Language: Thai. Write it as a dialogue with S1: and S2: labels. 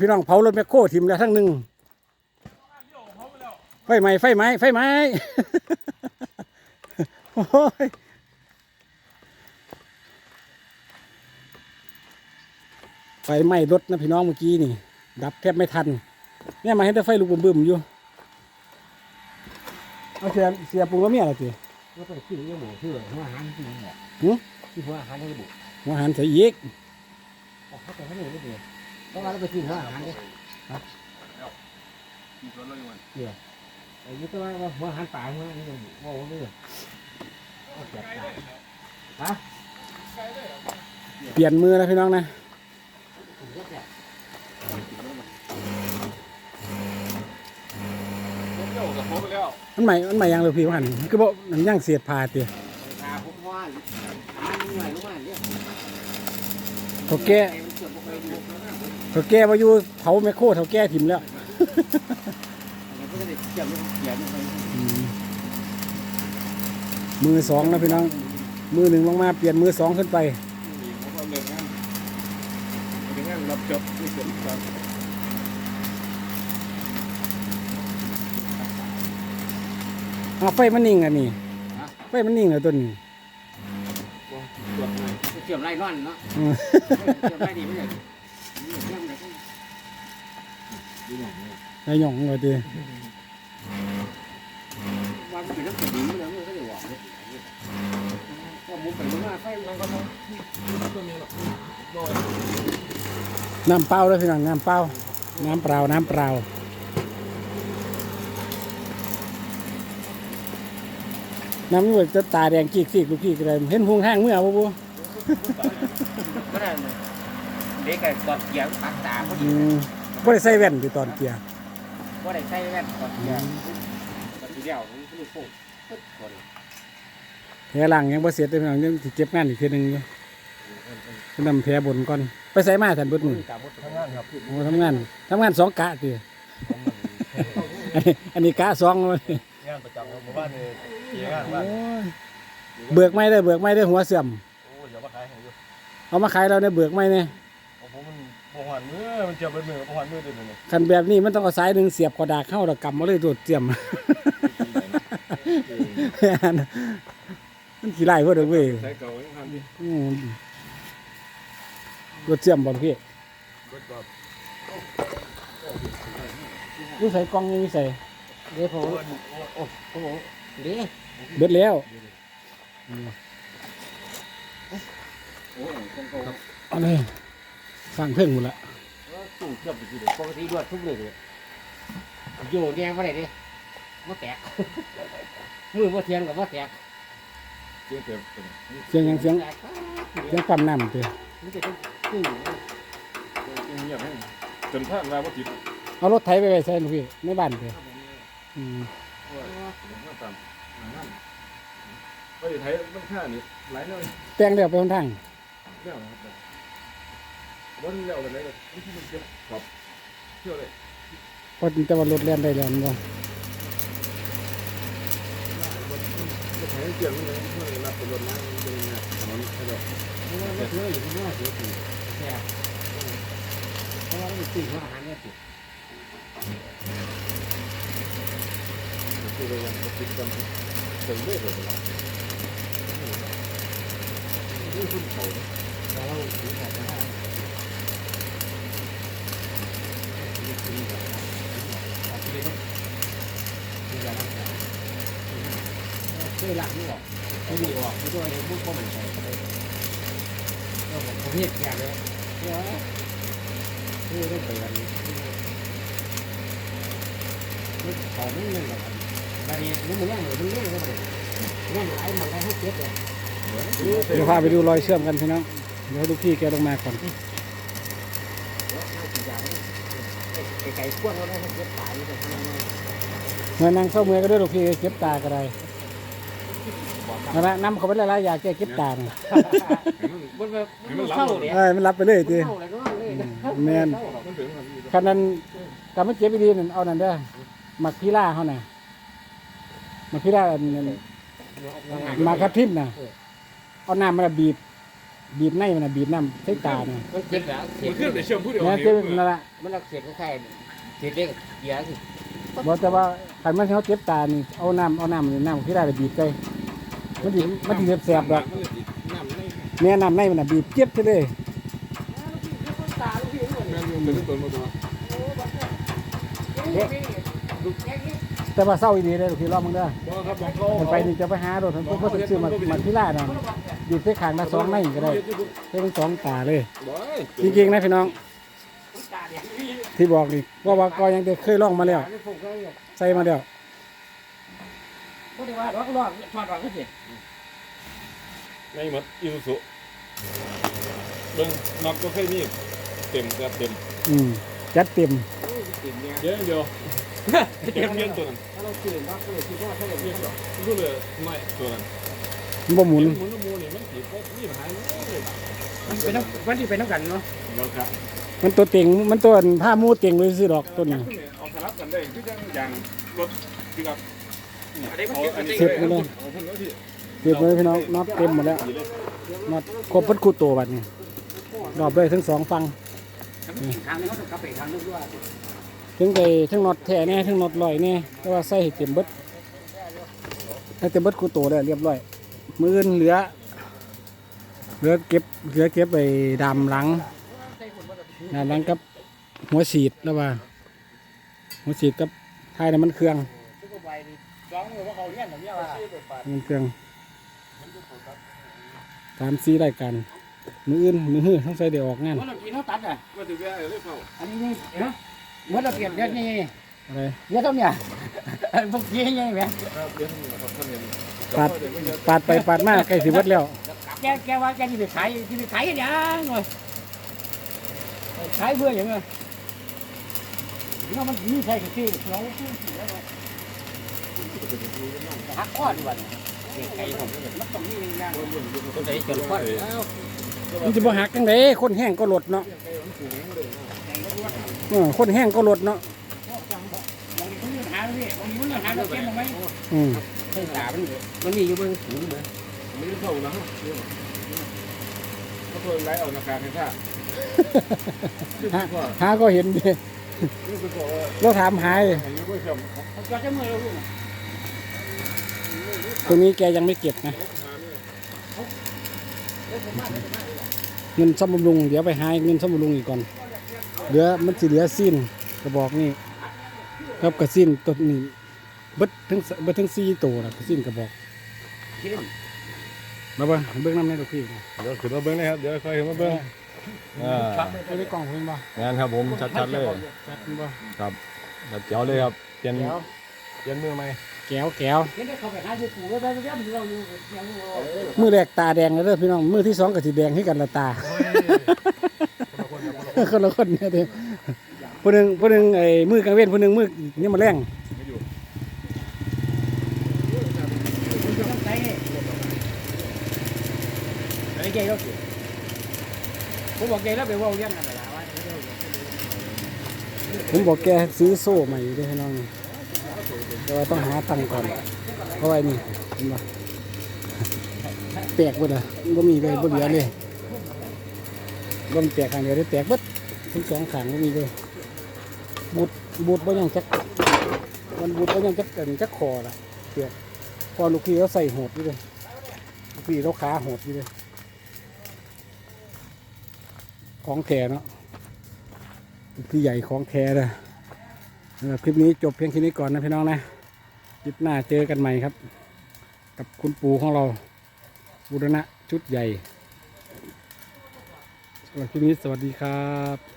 S1: พี่น้องเผารถแมคโครทิมแล้วทั้งหนึ่งไฟไหม้ไฟไหม้ไฟไหม้โอ้ยไฟไหม้รถนะพี่น้องเมื่อกี้นี่ ดับแทบไม่ทัน เนี่ยมาเห็นแต่ไฟลุกบึ้มๆอยู่เอาเสียเสียปูแล้วเมียอะไรจี
S2: ก็ต้องขึ้นเรื่องหมูชื่อหัวอาหารที่นี่แหละ
S1: หือ
S2: ที่หัวอาหารในระบุ
S1: หัวหันใส่ยีก
S2: ออกเขาแต่ไม่ได้ไม่ดีเพ ราะว่าเราไปซื้อหัวอาหารเนี่ยเดี๋ยวไอ้ยี่ตัวว่าหัวอาหารป่าหัวนี่มันว่าว่าไม่เลยเอาแจกจ่ายฮะ
S1: เปลี่ยนมือแล้วพี่น้องนะ
S2: ถึงจะแจก
S1: มันใหม่ มันใหม่ยังเลยพี่ว่าหันคือบอกมันย่างเสียดพาเตีย
S2: ตาผมว่าอาหารหน่อยรู้ว่าเนี่ย
S1: เขาแก้
S2: มันเกิดบ่เคยดู
S1: เขาแก้มาอยู่เผาแมคโครเขาแก้ทิมแล้ว
S2: มันก็จะได้เกี่ยวกับเกี่ยวกับ
S1: อืมมือสองนะพี่น้อง มือหนึ่งลงมาเปลี่ยนมือสองขึ้นไป
S3: รับจบที่เกิดการ
S1: เอาไฟมันนิ่งอะนี่ไฟมันนิ่งอะตัวนี้
S2: เกี่ยวไรร่อนเนาะ
S1: อืม
S2: เกี่ยวไรดีไม่ใช่เกี่ยว ไอ้
S1: หย่องเลยตี
S2: วันเป็นน้ำสีมันแล้วมันก็จะหวานเลยก็มุกไปมุกมาไฟมันก็ต้อง
S1: น้ำเปล่าเลยพี่น้องน้ำเปล่าน้ำเปล่าน้ำเปล่าน้ำมันจะตาแดงกีกซีกลูกพี่ก็ได้เห็นพุงห้างเมื่อบ่บู
S2: ก็ได้ เด็กกอดเกียร์ปากตาพอ
S1: อื
S2: ดี
S1: มบ่ได้ใส่แว่นที่ตอนเกียร์
S2: ก็ได้ใส่แว่นกอดเกียร์กอดเดียวมันคือโค้งปึ๊ดคน
S1: แผลหลังยังบ่เสร็จเลยพี่น้องยังสิเก็บงานอีกทีหนึงอยู่คือนำแผลบนก่อน ไปใส่มาทันเบิดมือ
S2: ตาบด
S3: ทำงานครับ
S1: โอ้ทำงานทำงานสองกะตีอันนี้อันนี้กะสองเลย
S3: งานประจำของหมู่บ้านเลยเกี่ยงาน
S1: โอ้
S3: บ้าน
S1: ยเบิกไม่ได้เบิกไม่ได้หัวเสื่อม
S3: โอ้ยอย่ามาขายให้อยู่
S1: เอามาขายเราเนี่ยเบิกไม่เนี่ย
S3: ของผมมันบ่ หวานมือมันเจ็บเป็นมือบ่หวานมือเดือนนึง
S1: คันแบบนี้มันต้องเอาสายหนึ่งเสียบกระดาษเข้าแล้วกำมาเลยตัวเตรียม มันขี้ไล่เพื่อนเว้ย
S3: ใช้เก่ายังทำดิ
S1: อืมรถเสียมบอลพี่
S3: รถก็
S1: นี่ใส่กล้องนี่ใส่
S2: เดี๋ยวผมโอ้โหเดี๋ยว
S1: เบิดแล้ว
S2: โอ้ยคงโกง
S1: เอันนี้ สร้างเพิ่งหมดละ
S2: ตู้เชื่อมไปกี่เดือนปกติรวดทุกเลยอยู่แดงไปไหนดิว่าแตก มือว่าเทียนกับว่าแตก
S3: เกี่ยงเก็บ
S1: เสียงหยังเสียงเสียงปั๊มน้ำเตะ
S2: มันจะต้องตึ้ง
S3: เงียบให้จนท่านมาบ่ติด
S1: เอารถไถไปไปใส่หนูพี่ในบ้านเตะอืม
S3: ว่าตามงานไปไทยมันค่านี่หลายหน่อย
S1: แปลงเดียวไปคนทาง
S3: แล้วนะครับ วันแล้วกันเลยที่มันเก็บครับเที่ยวเลย
S1: พอแต่ว่ารถแล่นได้แล้วมันบ่
S3: รถไถเกี่ยงเลยเพื่อรับรถน้ำเป็นถนนใช่ไหม
S2: เพราะว่าเชื่ออยู่ที่ว่าเสียทีแตกเพราะว่ามันตึ้งว่าอาหารเนี่ยติด
S3: คือเรายังติดกันเต็มเลยเลยนะนี่คุณเขา
S2: แล้วเราถึงแบบว่า เคยรักนี่หรอไม่ดีหรอกไม่ด้วยเลยพวกก็เหมือนกันเราผมเรียกแกเลยว่าคือต้องไปกันนี่เขาไม่เงินหรอกบางทีนี่มันแย่งหรือมันแย่งก็ไม่ได้แย่งหลายมันได้ให้เก็บเลย
S1: เดี๋ยวพาไปดูรอยเชื่อมกันพี่น้องเดี๋ยวให้ลูกพี่แกลงมาก่อน
S2: ไก่ขวดเราได้ให้เก็บตายเลย
S1: เมื่อนั่งเข้าเมืองก็ได้ลูกพี่เก็บตาก็ได้นั่นละน้ำเขาไปละลายอยากแก้เก็บตาเนี่ย
S2: มันแบบมันเข้าเนี่ย
S1: เอ้ยมันรับไปเลยที
S2: เข้าเลยก็เลย
S3: มันถึงมัน
S1: คันนั้นการไม่เก็บไปดีนั่นเอานั่นเด้อหมักพิล่าเขาน่ะหมักพิล่าอันนั้นหมากทับทิมน่ะเอาน้ำมาบีบ บีบในมันน่ะบีบน้ำใส่ตาเนี่ย
S2: มันเจ็บแล้วเสีย
S3: มันขึ้นในเชื่อมผู้เดียว
S1: เนี่ยเจ็บนั่นแหละ
S2: มันรักเสียก็แค่เสียเล็กเสียสิ
S1: บอกแต่ว่าคันมันเขาเจ็บตานี่เอาน้ำเอาน้ำนี่น้ำที่ได้บีบใจมันดิมันดิแสบๆดอก
S3: มันเลยติดน้ำใน
S1: เนี่ยน้ำในมันน่ะบีบเจ็บไปเลย
S3: แม่นมันเป็นตัวมาตัว
S1: แต่ว่าเศร้าอีดีเลยลูกพี่รอบมึงเด้อ
S3: บ่ครับบอกเขา
S1: มันไปนี่จะไปหาโดดมันเพิ่นซื้อมามาที่ร้านน่ะบีบใส่ขางละสองในก็ได้ใส่ทั้งสองตาเลย
S3: บ่
S1: จริงๆนะพี่น้อง ที่บอกนี่ว่าว่าก็ยังได้เคยลองมาแล้วใส่มาแล้ว
S2: ก็ได้ว่าร้องร้องชอดร้องก็เสีย
S3: ในหมดอีสุสุเบิ่งน็อตก็เคยมีเต็มครับเต็ม
S1: อืมจัดเต็ม
S3: เดี๋ยวเดียวเต็มเงี้ยตัวนั้น
S2: ถ้าเราเสียก็คือคิดว่าถ้าเรา
S3: เงี้
S2: เสี
S3: ย
S2: ย
S3: ก็เลยไม่ตัวนั้น
S1: มัน บ่หมุน
S3: หมุนหมุนนี่มันสิบ่มีปัญหาเลย
S2: มันเป็นน้ำมันที่เป็นน้ำกันเนาะ
S3: แล้วครับ
S1: มันตัวเต็งมันตัวผ้ามูเต็งเลยซื้อดอกต้นนี้
S3: เอาสลับกันได้คือจังอย่างรถที่กับ
S2: อันนี้มันเจ็บอันนี้
S1: เสร็จไปเลย
S3: เอาพุ่นแล้วที่
S1: เรียบร้อยพี่น้องน็อตเต็มหมดแล้วน็อตครบเพัดคู่ตัวบัดนี้รอบเลยทั้งสองฟัง
S2: ทางนี้เขาต้องกลับไปทางนู้นด้วย
S1: ถึงไก่ทั้งน็อตแท้แน่ทั้งน็อตลอยแน่แต่ว่าใส่ให้เต็มเบิดให้เต็มเบิดคู่ตัวได้เรียบร้อย มืออื่นเหลือ เหลือเก็บเหลือเก็บไปดามหลังดามหลังกับหัวฉีดแล้วว่าหัวฉีดกับท้ายน้ำมันเครื่อง
S2: ร้องมือว่าเขาเลี้ยงแบบนี้ว่า
S1: น้ำมันเครื่องสามสี่รายการมืออื่นมือหื้อทั้งใส่ได้ออกงาน
S2: เมื่อเรากินเขาตัดอะ
S3: ว่าถือว่าเลยเข้า
S2: อันนี้นี่เนาะเมื่อเราเปลี่ยนเดี๋ยวนี้
S1: อะไร
S2: เดี๋ยวต้องเนี่ยพวกยี่ยังไงแม่
S3: ครับเดี๋ยวท่านครับท่านเห็น
S1: ปาดปาดไปปาดมาใกล้สิเบิดแล้ว
S2: แกแกว่าแกจะไปขายจะไปขายกันยังไงขายเพื่ออย่างเงี้ยนี่มันมีใช่กี่ที่เราซื้อสิแล้วหักข้อดีกว่าไก่ผมมันต้องมีนะตัวไหนจนข้อ
S1: มันจะบ่หักจังไดคนแห้งก็หลดเนาะคนแห้งก็หลดเนาะ
S2: บางทีมันหา เลยบางทีมันหาเราเก็บมาไหม
S1: อืม
S2: ใช่สามันมันมีอยู่บนสูงเลย
S3: ไม่ได้เข้านะเขาเคยไล่เอานาการให้ท่า
S1: หาหาก็เห็นดิ
S3: นี่คือบอกว่า
S1: เราถามหาย
S3: อันนี้ก็เชื่อม
S2: เขาจะจะมือเราลูก
S1: ตรงนี้แกยังไม่เก็บนะเงินซ่อมบำรุงเดี๋ยวไปหาเงินซ่อมบำรุงอีกก่อนเหลือมันสิเหลือสิ้นกระบอกนี่ครับกระสิ้นตัวนี้ เบิดทั้งเบิดทั้งสี่ตัวนะกระสิ้นกระบอกมาเบิ่งเบิ่งน้ำในลูกพี่นะ
S3: เดี๋ยวขึ้นมาเบิ้งนะครับ เดี๋ยวค่อยขึ้นมาเบิ้งอ่า
S1: ไม่ได้กล่องเพิ่งบ่
S3: งานครับผมชัดๆเลย
S1: จัดเพิ่งบ่
S3: ครับแบบเจ๋วเลยครับเปลี่ยนเปลี่ยนมือไหม
S1: แก้วแก้ว
S2: เห็นได้เขาไปหาอยู่ปู่แล้วได้ได้มันเราอยู่ยังอยู่
S1: มือแรกตาแดงแล้วเด้อพี่น้อง มือที่สองก็สีแดงให้กันละตาคนละคนเนี่ยเด้อผู้หนึ่งผู้หนึ่งไอ้มือกลางเว้นผู้หนึ่งมือนี่มาแรง
S2: ต้อง ไอ้แกก็ผมบอกแกแล้วไปว่าเรื่องอะไรล่ะว่า
S1: ผมบอกแกซื้อโซ่ใหม่ด้วยพี่น้องแต่ว่าต้องหาตังค์ก่อน เพราะว่านี่เห็นปะแตกหมดเลยบ่มีเลยบ่เหลือเลยบ่มีแตกข้างเดียวได้แตกเบิดทั้งสองข้างบ่มีเลยบูดบูดบ่ยังจักมันบูดบ่ยังจักเอิ้นจักคอละเปียกพอลูกพี่เขาใส่โหดอยู่เลยลูกพี่เขาขาโหดอยู่เลย ของแท้เนาะพี่ใหญ่ของแท้เลยสำหรับคลิปนี้จบเพียงแค่นี้ก่อนนะพี่น้องนะคลิปหน้าเจอกันใหม่ครับ กับคุณปู่ของเราบุรณะชุดใหญ่สำหรับคลิปนี้สวัสดีครับ